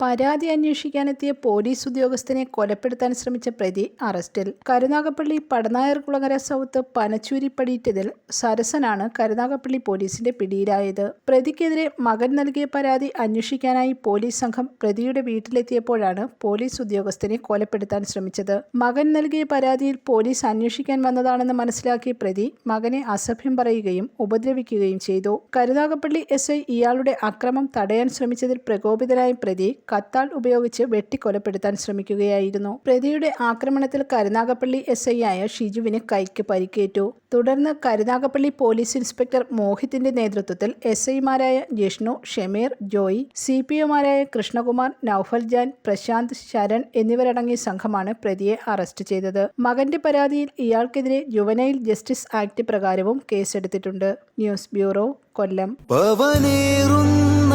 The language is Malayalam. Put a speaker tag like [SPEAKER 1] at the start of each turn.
[SPEAKER 1] പരാതി അന്വേഷിക്കാനെത്തിയ പോലീസ് ഉദ്യോഗസ്ഥനെ കൊലപ്പെടുത്താൻ ശ്രമിച്ച പ്രതി അറസ്റ്റിൽ. കരുനാഗപ്പള്ളി പടനായർകുളങ്ങര സൗത്ത് പനച്ചൂരി പടിയിറ്റതിൽ സരസനാണ് കരുനാഗപ്പള്ളി പോലീസിന്റെ പിടിയിലായത്. പ്രതിക്കെതിരെ മകൻ നൽകിയ പരാതി അന്വേഷിക്കാനായി പോലീസ് സംഘം പ്രതിയുടെ വീട്ടിലെത്തിയപ്പോഴാണ് പോലീസ് ഉദ്യോഗസ്ഥനെ കൊലപ്പെടുത്താൻ ശ്രമിച്ചത്. മകൻ നൽകിയ പരാതിയിൽ പോലീസ് അന്വേഷിക്കാൻ വന്നതാണെന്ന് മനസ്സിലാക്കിയ പ്രതി മകനെ അസഭ്യം പറയുകയും ഉപദ്രവിക്കുകയും ചെയ്തു. കരുനാഗപ്പള്ളി എസ് ഇയാളുടെ അക്രമം തടയാൻ ശ്രമിച്ചതിൽ പ്രകോപിതനായ പ്രതി കത്താൾ ഉപയോഗിച്ച് വെട്ടിക്കൊലപ്പെടുത്താൻ ശ്രമിക്കുകയായിരുന്നു. പ്രതിയുടെ ആക്രമണത്തിൽ കരുനാഗപ്പള്ളി എസ് ഐ ആയ ഷിജുവിന് കൈക്ക് പരിക്കേറ്റു. തുടർന്ന് കരുനാഗപ്പള്ളി പോലീസ് ഇൻസ്പെക്ടർ മോഹിത്തിന്റെ നേതൃത്വത്തിൽ എസ് ഐമാരായ ജിഷ്ണു ഷമീർ ജോയി സി പി ഒമാരായ കൃഷ്ണകുമാർ നൌഫൽ ജാൻ പ്രശാന്ത് ശരൺ എന്നിവരടങ്ങിയ സംഘമാണ് പ്രതിയെ അറസ്റ്റ് ചെയ്തത്. മകന്റെ പരാതിയിൽ ഇയാൾക്കെതിരെ ജുവനൈൽ ജസ്റ്റിസ് ആക്ട് പ്രകാരവും കേസെടുത്തിട്ടുണ്ട്. News bureau Kollam.
[SPEAKER 2] പവനേറുന്ന